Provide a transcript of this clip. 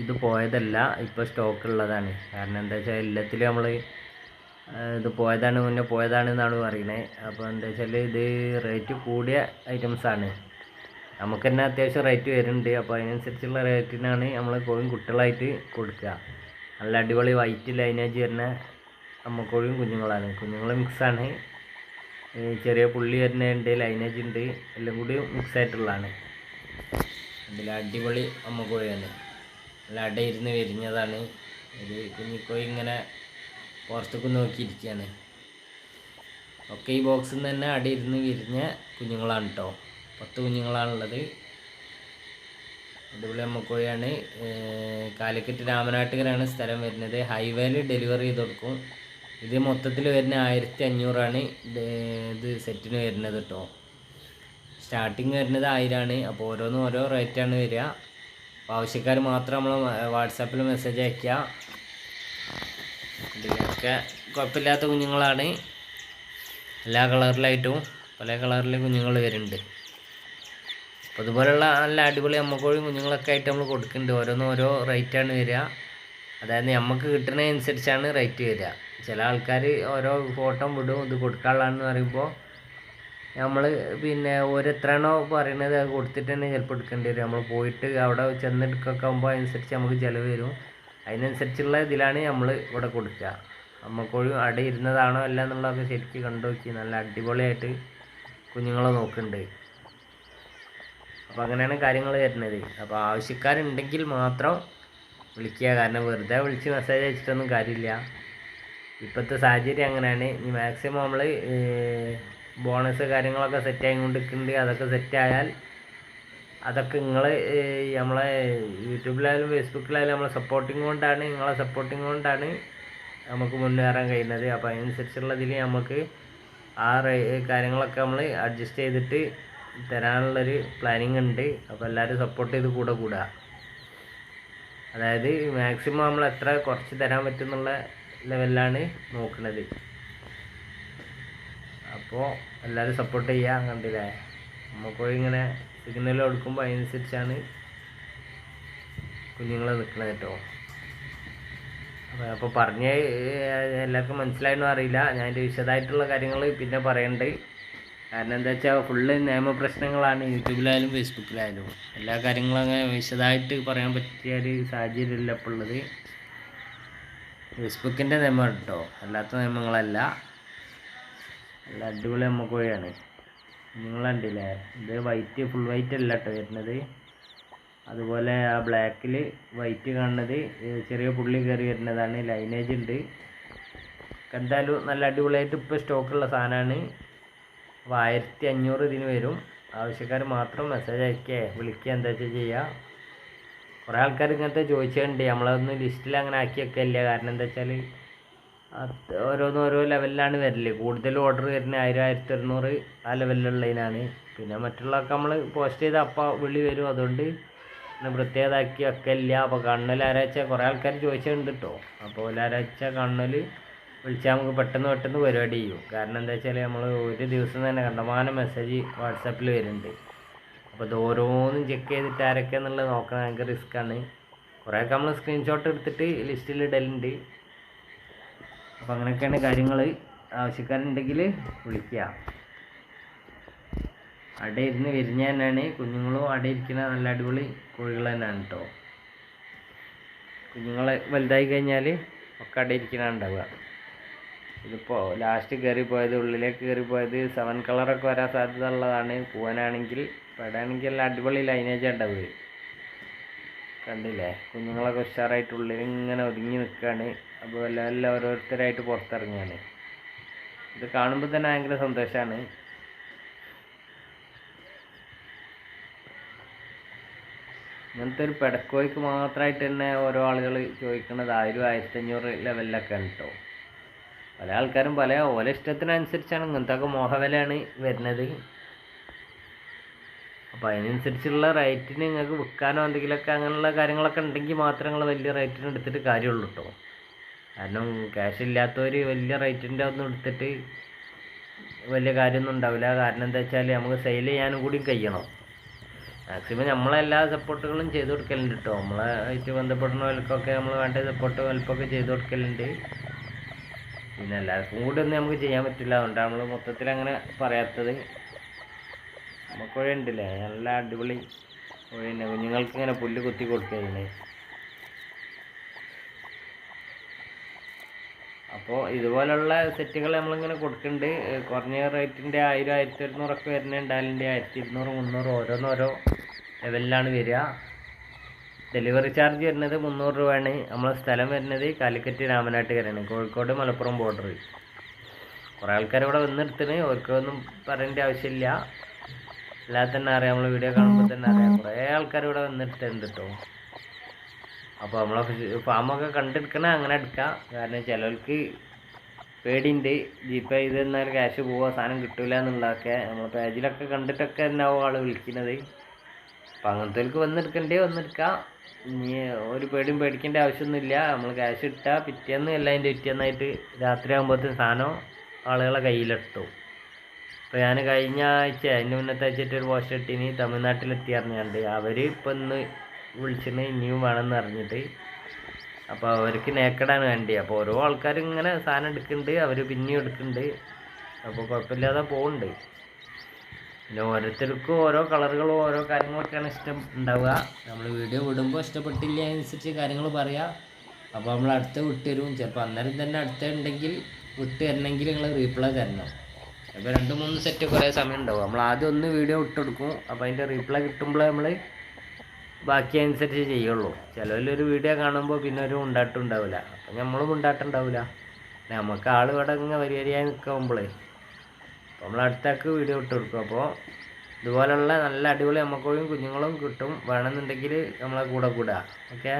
ഇത് പോയതല്ല ഇപ്പോൾ സ്റ്റോക്ക് ഉള്ളതാണ്. കാരണം എന്താ വെച്ചാൽ എല്ലാത്തിലും നമ്മൾ ഇത് പോയതാണ് മുന്നേ പോയതാണ് എന്നാണ് പറയുന്നത് അപ്പോൾ എന്താ വെച്ചാൽ ഇത് റേറ്റ് കൂടിയ ഐറ്റംസ് ആണ്. നമുക്ക് തന്നെ അത്യാവശ്യം റേറ്റ് വരുന്നുണ്ട്. അപ്പോൾ അതിനനുസരിച്ചുള്ള റേറ്റിനാണ് നമ്മൾ കോഴിയും കുട്ടികളായിട്ട് കൊടുക്കുക. നല്ല അടിപൊളി വൈറ്റ് ലൈനേജ് വരുന്ന അമ്മക്കോഴിയും കുഞ്ഞുങ്ങളാണ്. കുഞ്ഞുങ്ങൾ മിക്സാണ് ചെറിയ പുള്ളി വരുന്നുണ്ട് ലൈനേജ് ഉണ്ട്. എല്ലാം കൂടി മിക്സ് ആയിട്ടുള്ളതാണ്. അതിൽ അടിപൊളി അമ്മക്കോഴിയാണ് നല്ല അടയിരുന്ന് വിരിഞ്ഞതാണ്. ഒരു കുഞ്ഞിക്കോഴി ഇങ്ങനെ പുറത്തേക്ക് നോക്കിയിരിക്കുകയാണ്. ഒക്കെ ഈ ബോക്സിൽ നിന്ന് തന്നെ അടിയിരുന്ന് വിരിഞ്ഞ കുഞ്ഞുങ്ങളാണ് കേട്ടോ പത്ത് കുഞ്ഞുങ്ങളാണുള്ളത്. അടിപൊളി അമ്മക്കോഴിയാണ് കാലിക്കറ്റ് രാമനാട്ടുകരാണ് സ്ഥലം വരുന്നത്. ഹൈവേയിൽ ഡെലിവറി ചെയ്ത് കൊടുക്കും. ഇത് മൊത്തത്തിൽ വരുന്ന ആയിരത്തി അഞ്ഞൂറാണ് ഇത് സെറ്റിന് വരുന്നത് കേട്ടോ സ്റ്റാർട്ടിങ് വരുന്നത് ആയിരമാണ് അപ്പോൾ ഓരോന്നും ഓരോ റേറ്റാണ് വരിക. അപ്പോൾ ആവശ്യക്കാർ മാത്രം നമ്മൾ വാട്സാപ്പിൽ മെസ്സേജ് അയക്കുക ഇതിലൊക്കെ കുഴപ്പമില്ലാത്ത കുഞ്ഞുങ്ങളാണ്. എല്ലാ കളറിലായിട്ടും പല കളറിലെ കുഞ്ഞുങ്ങൾ വരുന്നുണ്ട്. അപ്പോൾ അതുപോലെയുള്ള നല്ല അടിപൊളി അമ്മക്കോഴി കുഞ്ഞുങ്ങളൊക്കെ ആയിട്ട് നമ്മൾ കൊടുക്കുന്നുണ്ട്. ഓരോന്നും ഓരോ റേറ്റാണ് വരിക. അതായത് നമുക്ക് കിട്ടുന്നതനുസരിച്ചാണ് റേറ്റ് വരിക. ചില ആൾക്കാർ ഓരോ ഫോട്ടോ വിടും ഇത് കൊടുക്കാനുള്ളതാണെന്ന് പറയുമ്പോൾ നമ്മൾ പിന്നെ ഓരെത്രയാണോ പറയണത് അത് കൊടുത്തിട്ട് തന്നെ ചിലപ്പോൾ എടുക്കേണ്ടി വരും. നമ്മൾ പോയിട്ട് അവിടെ ചെന്നെടുക്കൊക്കെ ആകുമ്പോൾ അതിനനുസരിച്ച് നമുക്ക് ചിലവ് വരും. അതിനനുസരിച്ചുള്ള ഇതിലാണ് നമ്മൾ ഇവിടെ കൊടുക്കുക നമുക്കൊരു അവിടെ ഇരുന്നതാണോ അല്ല എന്നുള്ളതൊക്കെ ശരിക്ക് കണ്ടു നോക്കി. നല്ല അടിപൊളിയായിട്ട് കുഞ്ഞുങ്ങളെ നോക്കുന്നുണ്ട് അപ്പോൾ അങ്ങനെയാണ് കാര്യങ്ങൾ വരുന്നത്. അപ്പോൾ ആവശ്യക്കാരുണ്ടെങ്കിൽ മാത്രം വിളിക്കുക. കാരണം വെറുതെ വിളിച്ച് മെസ്സേജ് അയച്ചിട്ടൊന്നും കാര്യമില്ല. ഇപ്പോഴത്തെ സാഹചര്യം അങ്ങനെയാണ്. ഇനി മാക്സിമം നമ്മൾ ബോണസ് കാര്യങ്ങളൊക്കെ സെറ്റ് ആയിക്കൊണ്ടിരിക്കുന്നുണ്ട്. അതൊക്കെ സെറ്റ് ആയാൽ അതൊക്കെ നിങ്ങൾ നമ്മളെ യൂട്യൂബിലായാലും ഫേസ്ബുക്കിലായാലും നമ്മളെ സപ്പോർട്ടിങ് കൊണ്ടാണ് നിങ്ങളെ സപ്പോർട്ടിങ് കൊണ്ടാണ് നമുക്ക് മുന്നേറാൻ കഴിയുന്നത്. അപ്പോൾ അതിനനുസരിച്ചുള്ളതിൽ നമുക്ക് ആ കാര്യങ്ങളൊക്കെ നമ്മൾ അഡ്ജസ്റ്റ് ചെയ്തിട്ട് തരാനുള്ളൊരു പ്ലാനിങ് ഉണ്ട്. അപ്പോൾ എല്ലാവരും സപ്പോർട്ട് ചെയ്ത് കൂടെ കൂടുക അതായത് മാക്സിമം നമ്മൾ എത്ര കുറച്ച് തരാൻ പറ്റും എന്നുള്ള ലെവലിലാണ് നോക്കുന്നത് അപ്പോൾ എല്ലാവരും സപ്പോർട്ട് ചെയ്യുക കണ്ടില്ലേ? നമുക്കൊരു ഇങ്ങനെ സിഗ്നൽ കൊടുക്കുമ്പോൾ അതിനനുസരിച്ചാണ് കുഞ്ഞുങ്ങൾ നിൽക്കുന്നത് കേട്ടോ. അപ്പോൾ പറഞ്ഞ എല്ലാവർക്കും മനസ്സിലായെന്നും അറിയില്ല. ഞാൻ എന്റെ വിശദമായിട്ടുള്ള കാര്യങ്ങൾ പിന്നെ പറയണ്ട്. കാരണം എന്താ വെച്ചാൽ ഫുള്ള് നിയമപ്രശ്നങ്ങളാണ് യൂട്യൂബിലായാലും ഫേസ്ബുക്കിലായാലും. എല്ലാ കാര്യങ്ങളും അങ്ങനെ വിശദമായിട്ട് പറയാൻ പറ്റിയ ഒരു സാഹചര്യമില്ല ഇപ്പോൾ ഉള്ളത്. ഫേസ്ബുക്കിന്റെ നിയമം കേട്ടോ. അല്ലാത്ത നിയമങ്ങളല്ല. നല്ല അടിപൊളി അമ്മക്കോഴിയാണ് നിങ്ങൾ കണ്ടില്ലേ? ഇത് വൈറ്റ് ഫുൾ വൈറ്റ് അല്ല കേട്ടോ വരുന്നത്. അതുപോലെ ആ ബ്ലാക്കിൽ വൈറ്റ് കാണുന്നത് ചെറിയ പുള്ളി കയറി വരുന്നതാണ്. ലൈനേജ് ഉണ്ട്. എന്തായാലും നല്ല അടിപൊളിയായിട്ട് ഇപ്പോൾ സ്റ്റോക്കുള്ള സാധനമാണ് അപ്പോൾ ആയിരത്തി അഞ്ഞൂറ് ഇതിന് വരും. ആവശ്യക്കാർ മാത്രം മെസ്സേജ് അയക്കേ. വിളിക്കുക എന്താ വെച്ചാൽ ചെയ്യുക കുറേ ആൾക്കാർ ഇങ്ങനത്തെ ചോദിച്ചിട്ടുണ്ട് നമ്മളതൊന്നും ലിസ്റ്റിൽ അങ്ങനെ ആക്കി ഇല്ല കാരണം എന്താ വെച്ചാൽ അത് ഓരോന്നും ഓരോ ലെവലിലാണ് വരൽ. കൂടുതൽ ഓർഡർ വരുന്നത് ആയിരം ആയിരത്തി ഒരുന്നൂറ് ആ ലെവലിലുള്ളതിനാണ് പിന്നെ മറ്റുള്ളതൊക്കെ നമ്മൾ പോസ്റ്റ് ചെയ്ത് അപ്പം വിളി വരും. അതുകൊണ്ട് പിന്നെ പ്രത്യേകതാക്കി വെക്കലില്ല. അപ്പോൾ കണ്ണൽ ആരാച്ച കുറേ ആൾക്കാർ ചോദിച്ചിട്ടുണ്ട് കേട്ടോ അപ്പോൾ ഒരാഴ്ച കണ്ണൽ വിളിച്ചാൽ നമുക്ക് പെട്ടെന്ന് പെട്ടെന്ന് പരിപാടി ചെയ്യും. കാരണം എന്താ വെച്ചാൽ നമ്മൾ ഒരു ദിവസം തന്നെ കണ്ടമാനം മെസ്സേജ് വാട്സാപ്പിൽ വരുന്നുണ്ട്. അപ്പോൾ ഇത് ഓരോന്നും ചെക്ക് ചെയ്തിട്ട് ആരൊക്കെ എന്നുള്ളത് നോക്കണം ഭയങ്കര റിസ്ക്കാണ് കുറേയൊക്കെ നമ്മൾ സ്ക്രീൻഷോട്ട് എടുത്തിട്ട് ലിസ്റ്റിൽ ഇടലുണ്ട്. അപ്പോൾ അങ്ങനെയൊക്കെയാണ് കാര്യങ്ങൾ ആവശ്യക്കാരുണ്ടെങ്കിൽ വിളിക്കുക അടയിരുന്ന് വിരിഞ്ഞ തന്നെയാണ്. കുഞ്ഞുങ്ങളും അവിടെ അടയിരിക്കുന്ന നല്ല അടിപൊളി കോഴികൾ തന്നെയാണ് കേട്ടോ കുഞ്ഞുങ്ങളെ വലുതായി കഴിഞ്ഞാൽ ഒക്കെ അവിടെ ഇരിക്കുന്നതാണ് ഉണ്ടാവുക. ഇതിപ്പോൾ ലാസ്റ്റ് കയറി പോയത് ഉള്ളിലേക്ക് കയറി പോയത് സെവൻ കളറൊക്കെ വരാൻ സാധ്യത ഉള്ളതാണ്. പൂവനാണെങ്കിൽ പെടാണെങ്കിൽ എല്ലാം അടിപൊളി ലൈനേജ് ഉണ്ടാവുക. കണ്ടില്ലേ? കുഞ്ഞുങ്ങളൊക്കെ ഉഷാറായിട്ട് ഉള്ളിൽ ഇങ്ങനെ ഒതുങ്ങി നിൽക്കുകയാണ് അപ്പോൾ എല്ലാം ഓരോരുത്തരായിട്ട് പുറത്തിറങ്ങിയാണ് ഇത് കാണുമ്പോൾ തന്നെ ഭയങ്കര സന്തോഷമാണ് ഇങ്ങനത്തെ ഒരു പെടക്കോയ്ക്ക് മാത്രമായിട്ട് തന്നെ ഓരോ ആളുകൾ ചോദിക്കുന്നത് ആയിരം ആയിരത്തഞ്ഞൂറ് ലെവലിലൊക്കെ ആണ് കേട്ടോ പല ആൾക്കാരും പല ഓല ഇഷ്ടത്തിനനുസരിച്ചാണ് ഇങ്ങനത്തെ ഒക്കെ മോഹവിലയാണ് വരുന്നത്. അപ്പോൾ അതിനനുസരിച്ചുള്ള റേറ്റിന് നിങ്ങൾക്ക് വിൽക്കാനോ എന്തെങ്കിലുമൊക്കെ അങ്ങനെയുള്ള കാര്യങ്ങളൊക്കെ ഉണ്ടെങ്കിൽ മാത്രമേ നിങ്ങൾ വലിയ റേറ്റിന് എടുത്തിട്ട് കാര്യമുള്ളൂ കേട്ടോ കാരണം ക്യാഷ് ഇല്ലാത്തവർ വലിയ റേറ്റിന്റെ ഒന്നും എടുത്തിട്ട് വലിയ കാര്യമൊന്നും ഉണ്ടാവില്ല. കാരണം എന്താ വെച്ചാൽ നമുക്ക് സെയിൽ ചെയ്യാനും കൂടി കഴിയണം. മാക്സിമം നമ്മളെല്ലാ സപ്പോർട്ടുകളും ചെയ്തു കൊടുക്കലുണ്ട് കേട്ടോ നമ്മളെ ആയിട്ട് ബന്ധപ്പെടുന്നവർക്കൊക്കെ നമ്മൾ വേണ്ട സപ്പോർട്ട് ഹെൽപ്പൊക്കെ ചെയ്തു കൊടുക്കലുണ്ട്. പിന്നെ എല്ലാവർക്കും കൂടി ഒന്നും നമുക്ക് ചെയ്യാൻ പറ്റില്ല. അതുകൊണ്ടാണ് നമ്മൾ മൊത്തത്തിൽ അങ്ങനെ പറയാത്തത്. നമുക്ക് കുഴയുണ്ടല്ലേ നല്ല അടിപൊളി കുഴ തന്നെ കുഞ്ഞുങ്ങൾക്ക് ഇങ്ങനെ പുല്ല് കുത്തി കൊടുക്കുകയാണ് അപ്പോൾ ഇതുപോലുള്ള സെറ്റുകൾ നമ്മളിങ്ങനെ കൊടുക്കുന്നുണ്ട് കുറഞ്ഞ റേറ്റിന്റെ ആയിരം ആയിരത്തി ഒരുന്നൂറൊക്കെ വരുന്ന ഉണ്ടാകലുണ്ട് ആയിരത്തി ഇരുന്നൂറ് മുന്നൂറ് ഓരോന്നോരോ ലെവലിലാണ് വരിക. ഡെലിവറി ചാർജ് വരുന്നത് മുന്നൂറ് രൂപയാണ്. നമ്മളെ സ്ഥലം വരുന്നത് കാലിക്കറ്റ് രാമനാട്ടുകരയാണ്. കോഴിക്കോട് മലപ്പുറം ബോർഡർ കുറേ ആൾക്കാർ ഇവിടെ വന്നെടുത്തിന് അവർക്കൊന്നും പറയേണ്ട ആവശ്യമില്ല. അല്ലാതെ തന്നെ അറിയാം. നമ്മൾ വീഡിയോ കാണുമ്പോൾ തന്നെ അറിയാം. കുറേ ആൾക്കാർ ഇവിടെ വന്നെടുത്തിട്ടുണ്ട് കേട്ടോ അപ്പോൾ നമ്മളെ ഫാമൊക്കെ കണ്ടെടുക്കണ അങ്ങനെ എടുക്കാം. കാരണം ചിലർക്ക് പേടിയുണ്ട് ജിപേ ചെയ്ത് തന്നാൽ ക്യാഷ് പോവുക സാധനം കിട്ടൂല എന്നുള്ളതൊക്കെ. നമ്മൾ പേജിലൊക്കെ കണ്ടിട്ടൊക്കെ എന്നാവും ആൾ വിളിക്കുന്നത് അപ്പം അങ്ങനത്തേക്ക് വന്നെടുക്കണ്ടേ വന്നെടുക്കാം. ഇനി ഒരു പേടിയും പേടിക്കേണ്ട ആവശ്യമൊന്നുമില്ല നമ്മൾ ക്യാഷ് ഇട്ടാൽ പിറ്റേന്ന് എല്ലാം അതിന്റെ പിറ്റേന്നായിട്ട് രാത്രി ആകുമ്പോഴത്തേന് സാധനം ആളുകളെ കയ്യിലെത്തും. ഇപ്പോൾ ഞാൻ കഴിഞ്ഞ ആഴ്ച അതിന്റെ മുന്നത്തെ ആഴ്ചയായിട്ട് ഒരു പോസ്റ്റ് ഇട്ടിനി. തമിഴ്നാട്ടിലെത്തിയാർന്നു അറിഞ്ഞാണ്ട് അവർ ഇപ്പം ഇന്ന് വിളിച്ചിന് ഇനിയും വേണമെന്ന് അറിഞ്ഞിട്ട്. അപ്പോൾ അവർക്ക് നേക്കടാണ് വേണ്ടി. അപ്പോൾ ഓരോ ആൾക്കാരും ഇങ്ങനെ സാധനം എടുക്കുന്നുണ്ട് അവർ പിന്നെയും എടുക്കുന്നുണ്ട്. അപ്പോൾ കുഴപ്പമില്ലാതെ പോകുന്നുണ്ട് പിന്നെ ഓരോരുത്തർക്കും ഓരോ കളറുകളും ഓരോ കാര്യങ്ങളൊക്കെയാണ് ഇഷ്ടം ഉണ്ടാവുക. നമ്മൾ വീഡിയോ വിടുമ്പോൾ ഇഷ്ടപ്പെട്ടില്ല അനുസരിച്ച് കാര്യങ്ങൾ പറയാം. അപ്പോൾ നമ്മൾ അടുത്ത വിട്ടുതരും ചിലപ്പോൾ അന്നേരം തന്നെ അടുത്ത ഉണ്ടെങ്കിൽ വിട്ട് തരണമെങ്കിൽ നിങ്ങൾ റീപ്ലൈ തരണം. അപ്പോൾ രണ്ട് മൂന്ന് സെറ്റ് കുറേ സമയം ഉണ്ടാവും. നമ്മൾ ആദ്യം ഒന്ന് വീഡിയോ വിട്ടെടുക്കും അപ്പോൾ അതിന്റെ റീപ്ലൈ കിട്ടുമ്പോൾ നമ്മൾ ബാക്കി അനുസരിച്ച് ചെയ്യുള്ളൂ ചിലവരൊരു വീഡിയോ കാണുമ്പോൾ പിന്നെ ഒരു ഉണ്ടാട്ടുണ്ടാവില്ല അപ്പം നമ്മളും ഉണ്ടാട്ടുണ്ടാവില്ല നമുക്ക് ആൾ ഇവിടെ ഇങ്ങനെ വരി വരിയായി നിൽക്കുമ്പോഴേ നമ്മൾ അടുത്തേക്ക് വീഡിയോ ഇട്ട് കൊടുക്കും. അപ്പോൾ ഇതുപോലുള്ള നല്ല അടിപൊളി നമുക്കും കുഞ്ഞുങ്ങളും കിട്ടും. വേണമെന്നുണ്ടെങ്കിൽ നമ്മളെ കൂടെ കൂടുക ഓക്കെ?